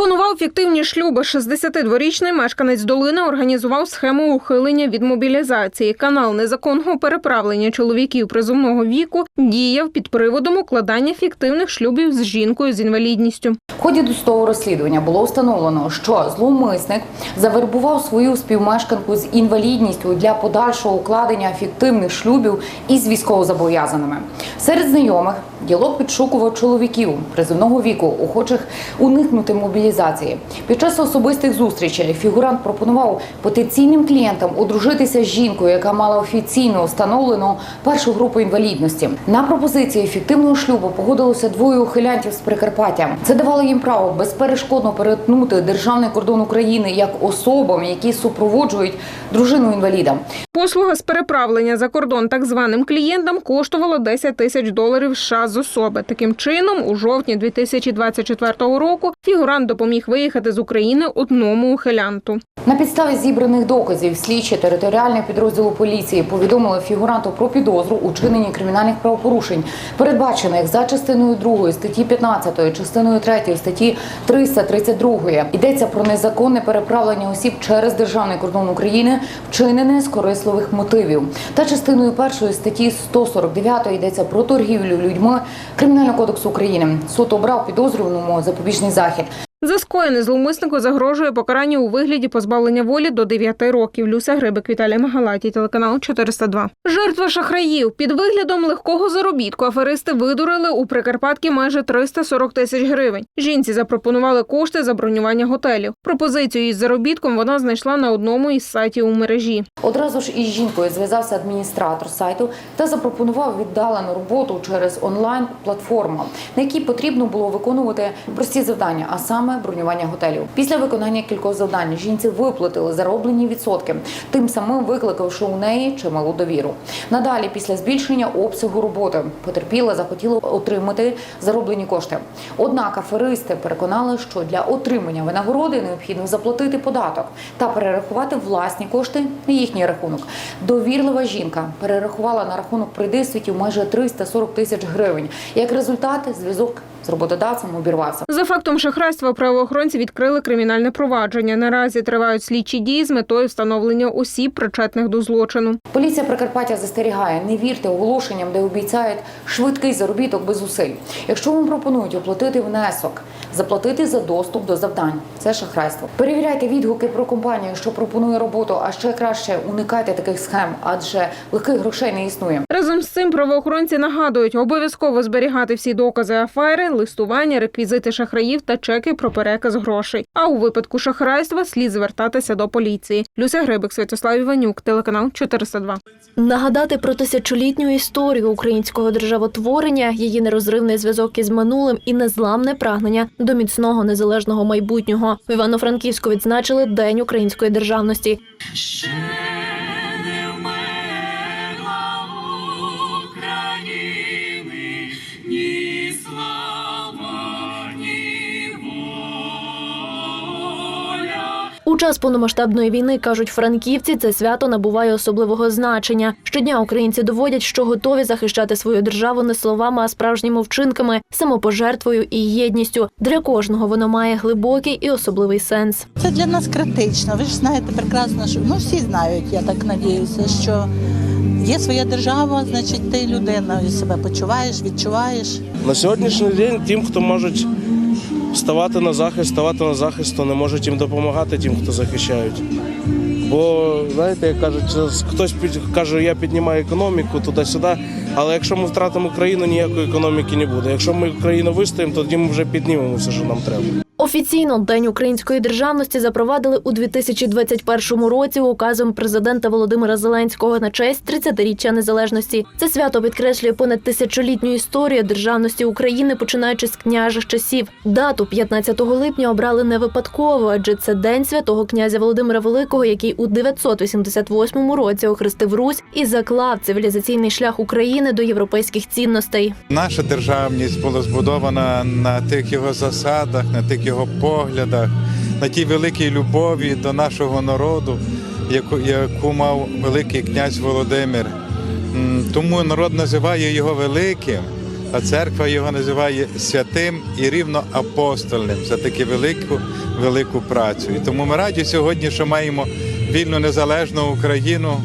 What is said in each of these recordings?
Пропонував фіктивні шлюби. 62-річний мешканець долини організував схему ухилення від мобілізації. Канал незаконного переправлення чоловіків призовного віку діяв під приводом укладання фіктивних шлюбів з жінкою з інвалідністю. В ході досудового розслідування було встановлено, що зловмисник завербував свою співмешканку з інвалідністю для подальшого укладення фіктивних шлюбів із військовозобов'язаними. Серед знайомих діалог підшукував чоловіків призовного віку, охочих уникнути мобілізації. Під час особистих зустрічей фігурант пропонував потенційним клієнтам одружитися з жінкою, яка мала офіційно встановлену першу групу інвалідності. На пропозиції фіктивного шлюбу погодилося двоє ухилянтів з Прикарпаття. Це давало їм право безперешкодно перетнути державний кордон України як особам, які супроводжують дружину інваліда. Послуга з переправлення за кордон так званим клієнтам коштувала 10 тисяч доларів США з особи. Таким чином, у жовтні 2024 року фігурант допоміг виїхати з України одному ухилянту. На підставі зібраних доказів слідчі територіального підрозділу поліції повідомили фігуранту про підозру у чиненні кримінальних правопорушень, передбачених за частиною 2 статті 15, частиною 3 статті 332. Йдеться про незаконне переправлення осіб через державний кордон України, вчинене з корисливих мотивів. Та частиною 1 статті 149 йдеться про торгівлю людьми Кримінального кодексу України. Суд обрав підозрюваному запобіжний захід. За скоєне зловмиснику загрожує покарання у вигляді позбавлення волі до 9 років. Люся Грибик, Віталій Магалаті, телеканал 402. Жертва шахраїв. Під виглядом легкого заробітку аферисти видурили у Прикарпатті майже 340 тисяч гривень. Жінці запропонували кошти за бронювання готелів. Пропозицію із заробітком вона знайшла на одному із сайтів у мережі. Одразу ж із жінкою зв'язався адміністратор сайту та запропонував віддалену роботу через онлайн платформу, на якій потрібно було виконувати прості завдання, а саме бронювання готелів. Після виконання кількох завдань жінці виплатили зароблені відсотки, тим самим викликавши у неї чималу довіру. Надалі, після збільшення обсягу роботи, потерпіла захотіла отримати зароблені кошти. Однак аферисти переконали, що для отримання винагороди необхідно заплатити податок та перерахувати власні кошти на їхній рахунок. Довірлива жінка перерахувала на рахунок придисвітів майже 340 тисяч гривень. Як результат, зв'язок з роботодавцем обірвався. За фактом шахрайства правоохоронці відкрили кримінальне провадження. Наразі тривають слідчі дії з метою встановлення осіб, причетних до злочину. Поліція Прикарпаття застерігає, не вірте оголошенням, де обіцяють швидкий заробіток без зусиль. Якщо вам пропонують оплатити внесок, заплатити за доступ до завдань, це шахрайство. Перевіряйте відгуки про компанію, що пропонує роботу, а ще краще уникайте таких схем, адже легких грошей не існує. Разом з цим правоохоронці нагадують обов'язково зберігати всі докази листування, реквізити шахраїв та чеки про переказ грошей. А у випадку шахрайства слід звертатися до поліції. Люся Грибик, Святослав Іванюк, телеканал 402. Нагадати про тисячолітню історію українського державотворення, її нерозривний зв'язок із минулим і незламне прагнення до міцного незалежного майбутнього. В Івано-Франківську відзначили День української державності. Час повномасштабної війни кажуть франківці, це свято набуває особливого значення. Щодня українці доводять, що готові захищати свою державу не словами, а справжніми вчинками, самопожертвою і єдністю. Для кожного воно має глибокий і особливий сенс. Це для нас критично. Ви ж знаєте прекрасно, що ну всі знають, я так надіюся, що є своя держава, значить ти людина і себе почуваєш, відчуваєш. На сьогоднішній день тим, хто можуть ставати на захист, ставати на захист, то не можуть їм допомагати тим, хто захищають. Бо знаєте, як кажуть, хтось під каже, я піднімаю економіку туди-сюди. Але якщо ми втратимо країну, ніякої економіки не буде. Якщо ми країну вистоїмо, тоді ми вже піднімемо все, що нам треба. Офіційно День української державності запровадили у 2021 році указом президента Володимира Зеленського на честь 30-річчя незалежності. Це свято підкреслює понад тисячолітню історію державності України, починаючи з княжих часів. Дату 15 липня обрали не випадково, адже це день святого князя Володимира Великого, який у 988 році охрестив Русь і заклав цивілізаційний шлях України до європейських цінностей. Наша державність була збудована на тих його засадах, на тих його поглядах, на тій великій любові до нашого народу, яку, яку мав великий князь Володимир. Тому народ називає його великим, а церква його називає святим і рівноапостольним за таку велику, велику працю. І тому ми раді сьогодні, що маємо вільну незалежну Україну.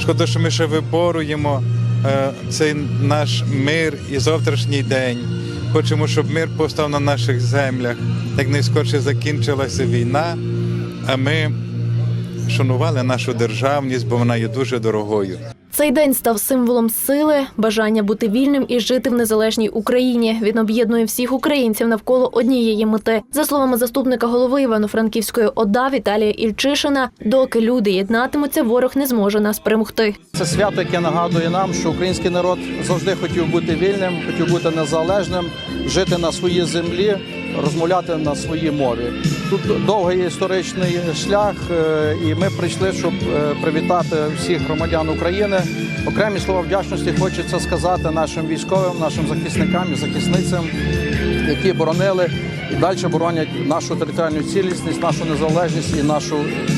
Шкода, що ми ще виборуємо е, цей наш мир і завтрашній день. Хочемо, щоб мир постав на наших землях, як найскорше закінчилася війна, а ми шанували нашу державність, бо вона є дуже дорогою. Цей день став символом сили, бажання бути вільним і жити в незалежній Україні. Він об'єднує всіх українців навколо однієї мети. За словами заступника голови Івано-Франківської ОДА Віталія Ільчишина, доки люди єднатимуться, ворог не зможе нас перемогти. Це свято, яке нагадує нам, що український народ завжди хотів бути вільним, хотів бути незалежним, жити на своїй землі, розмовляти на своїй мові. Тут довгий історичний шлях, е, і ми прийшли, щоб е, привітати всіх громадян України. Окремі слова вдячності хочеться сказати нашим військовим, нашим захисникам і захисницям, які боронили і далі боронять нашу територіальну цілісність, нашу незалежність і нашу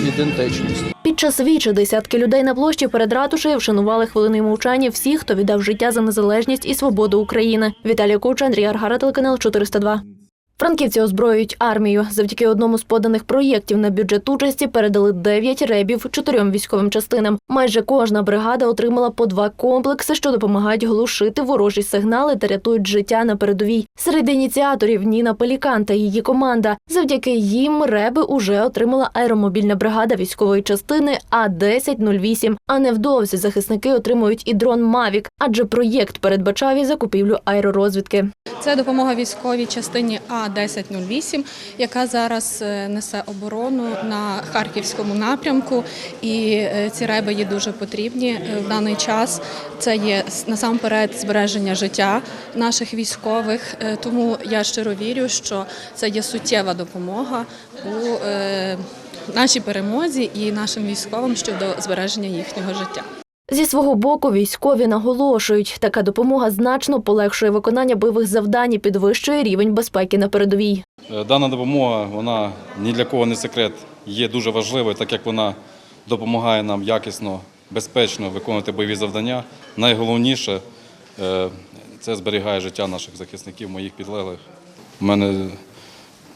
ідентичність. Під час вічі десятки людей на площі перед ратушею вшанували хвилиною мовчання всіх, хто віддав життя за незалежність і свободу України. Віталій Куча, Андрій Аргара, телеканал 402. Франківці озброюють армію. Завдяки одному з поданих проєктів на бюджет участі передали 9 ребів чотирьом військовим частинам. Майже кожна бригада отримала по два комплекси, що допомагають глушити ворожі сигнали та рятують життя на передовій. Серед ініціаторів Ніна Пелікан та її команда. Завдяки їм реби уже отримала аеромобільна бригада військової частини А-1008. А невдовзі захисники отримують і дрон Мавік, адже проєкт передбачав і закупівлю аеророзвідки. Це допомога військовій частині А-1008, яка зараз е, несе оборону на харківському напрямку. І е, ці реби є дуже потрібні е, в даний час. Це є насамперед збереження життя наших військових. Е, Тому я щиро вірю, що це є суттєва допомога у е, нашій перемозі і нашим військовим щодо збереження їхнього життя. Зі свого боку, військові наголошують, така допомога значно полегшує виконання бойових завдань і підвищує рівень безпеки на передовій. Е, Дана допомога, вона ні для кого не секрет, є дуже важливою, так як вона допомагає нам якісно, безпечно виконувати бойові завдання. Найголовніше це зберігає життя наших захисників, моїх підлеглих. У мене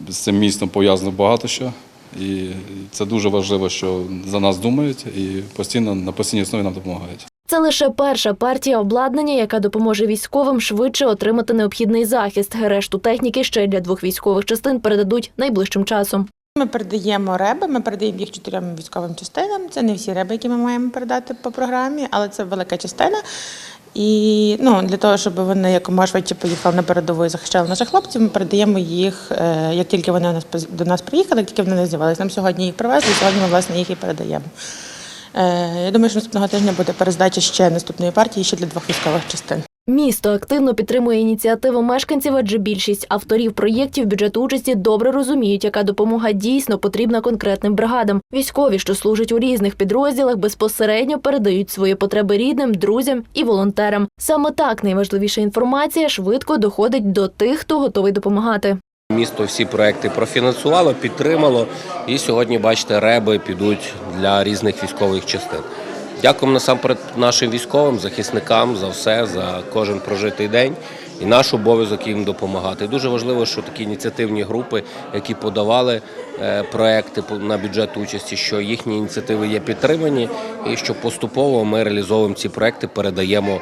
з цим містом пов'язано багато що. І це дуже важливо, що за нас думають і постійно на постійній основі нам допомагають. Це лише перша партія обладнання, яка допоможе військовим швидше отримати необхідний захист. Решту техніки ще для двох військових частин передадуть найближчим часом. Ми передаємо реби, ми передаємо їх чотирьом військовим частинам. Це не всі реби, які ми маємо передати по програмі, але це велика частина. І ну, для того, щоб вони якомога швидше поїхали на передову і захищали наших хлопців, ми передаємо їх, е, як тільки вони до нас приїхали, тільки вони не з'явилися. Нам сьогодні їх привезли, сьогодні ми власне їх і передаємо. Е, Я думаю, що наступного тижня буде перездача ще наступної партії ще для двох військових частин. Місто активно підтримує ініціативу мешканців, адже більшість авторів проєктів бюджету участі добре розуміють, яка допомога дійсно потрібна конкретним бригадам. Військові, що служать у різних підрозділах, безпосередньо передають свої потреби рідним, друзям і волонтерам. Саме так найважливіша інформація швидко доходить до тих, хто готовий допомагати. Місто всі проекти профінансувало, підтримало, і сьогодні, бачите, реби підуть для різних військових частин. Дякуємо насамперед нашим військовим, захисникам за все, за кожен прожитий день. І наш обов'язок їм допомагати. Дуже важливо, що такі ініціативні групи, які подавали е, проекти на бюджет участі, що їхні ініціативи є підтримані, і що поступово ми реалізовуємо ці проекти, передаємо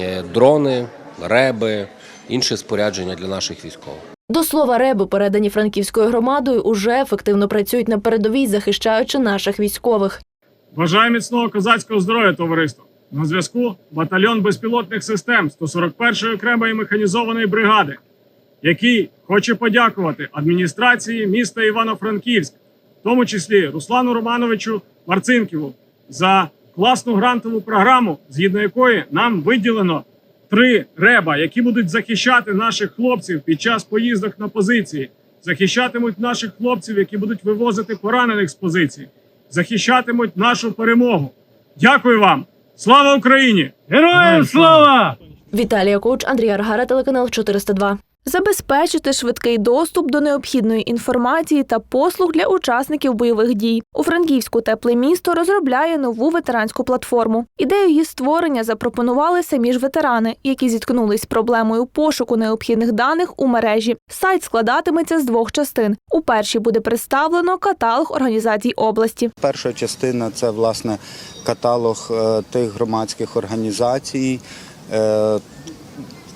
е, дрони, реби, інше спорядження для наших військових. До слова, реби, передані франківською громадою, уже ефективно працюють на передовій, захищаючи наших військових. Бажаю міцного козацького здоров'я, товариство. На зв'язку батальйон безпілотних систем 141-ї окремої механізованої бригади, який хоче подякувати адміністрації міста Івано-Франківськ, в тому числі Руслану Романовичу Марцинківу, за класну грантову програму, згідно якої нам виділено три реба, які будуть захищати наших хлопців під час поїздок на позиції, захищатимуть наших хлопців, які будуть вивозити поранених з позиції захищатимуть нашу перемогу. Дякую вам! Слава Україні! Героям слава! Віталія Коуч, Андрій Аргара, телеканал 402. Забезпечити швидкий доступ до необхідної інформації та послуг для учасників бойових дій. У Франківську тепле місто розробляє нову ветеранську платформу. Ідею її створення запропонували самі ж ветерани, які зіткнулись з проблемою пошуку необхідних даних у мережі. Сайт складатиметься з двох частин. У першій буде представлено каталог організацій області. Перша частина це власне каталог е, тих громадських організацій.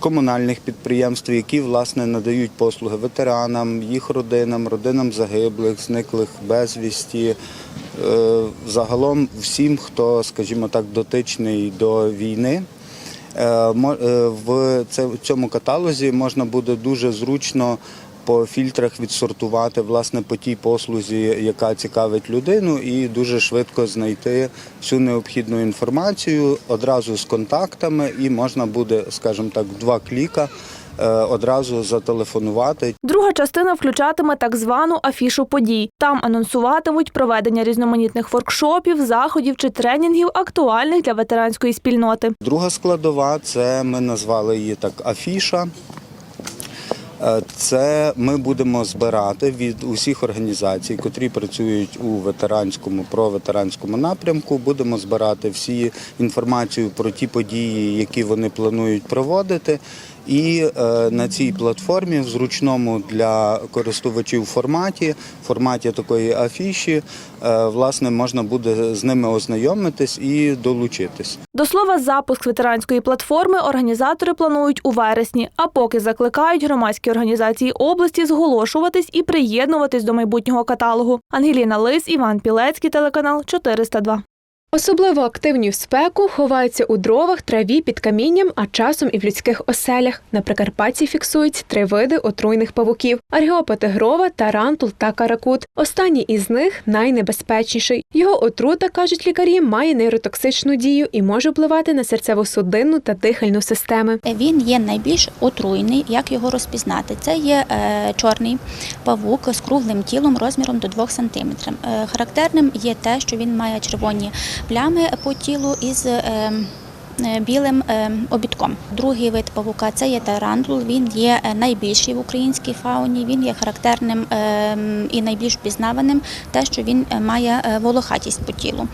Комунальних підприємств, які власне надають послуги ветеранам, їх родинам, родинам загиблих, зниклих безвісті, е, загалом всім, хто, скажімо так, дотичний до війни. Е, е, в цьому каталозі можна буде дуже зручно по фільтрах відсортувати власне по тій послузі, яка цікавить людину, і дуже швидко знайти всю необхідну інформацію одразу з контактами, і можна буде, скажімо так, в два кліка е, одразу зателефонувати Друга частина включатиме так звану афішу подій. Там анонсуватимуть проведення різноманітних воркшопів, заходів чи тренінгів, актуальних для ветеранської спільноти. Друга складова це ми назвали її так афіша. Е, Це ми будемо збирати від усіх організацій, котрі працюють у ветеранському проветеранському напрямку. Будемо збирати всі інформацію про ті події, які вони планують проводити. І е, на цій платформі в зручному для користувачів форматі, форматі такої афіші, е, власне, можна буде з ними ознайомитись і долучитись. До слова, запуск ветеранської платформи організатори планують у вересні, а поки закликають громадські організації області зголошуватись і приєднуватись до майбутнього каталогу. Ангеліна Лис, Іван Пілецький, телеканал 402. Особливо активні в спеку ховаються у дровах, траві під камінням, а часом і в людських оселях. На Прикарпатті фіксують три види отруйних павуків: аргіопа тигрова, тарантул та каракут. Останній із них найнебезпечніший. Його отрута, кажуть лікарі, має нейротоксичну дію і може впливати на серцево-судинну та дихальну системи. Він є найбільш отруйний. Як його розпізнати? Це є е, чорний павук з круглим тілом розміром до 2 см. Е, характерним є те, що він має червоні плями по тілу із е, е, білим е, обідком. Другий вид павука це є тарантул. Він є найбільший в українській фауні. Він є характерним і найбільш впізнаваним, те, що він має волохатість по тілу.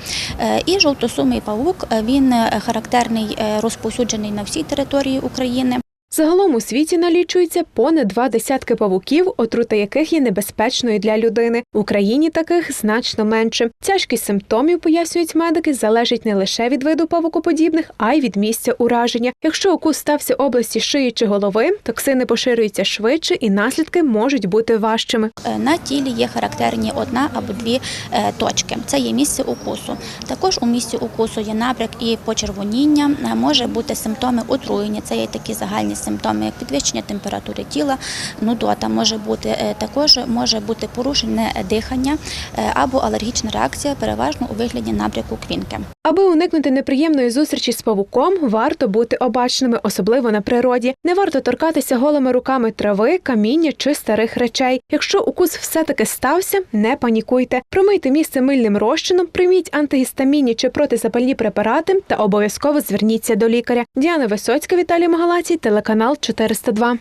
І жовтосумий павук він характерний, розповсюджений на всій території України. Загалом у світі налічується понад два десятки павуків, отрута яких є небезпечною для людини. В Україні таких значно менше. Тяжкість симптомів, пояснюють медики, залежить не лише від виду павукоподібних, а й від місця ураження. Якщо укус стався області шиї чи голови, токсини поширюються швидше і наслідки можуть бути важчими. Е, На тілі є характерні одна або дві е, точки. Це є місце укусу. Також у місці укусу є набряк і почервоніння. Е, Може бути симптоми отруєння. Це є такі загальні симптоми, як підвищення температури тіла, нудота може бути. Е, Також може бути порушене дихання е, або алергічна реакція, переважно у вигляді набряку квінки. Аби уникнути неприємної зустрічі з павуком, варто бути обачними, особливо на природі. Не варто торкатися голими руками трави, каміння чи старих речей. Якщо укус все-таки стався, не панікуйте. Промийте місце мильним розчином, прийміть антигістамінні чи протизапальні препарати та обов'язково зверніться до лікаря. Діана Висоцька, Віталій Магалацій, телеканал 402.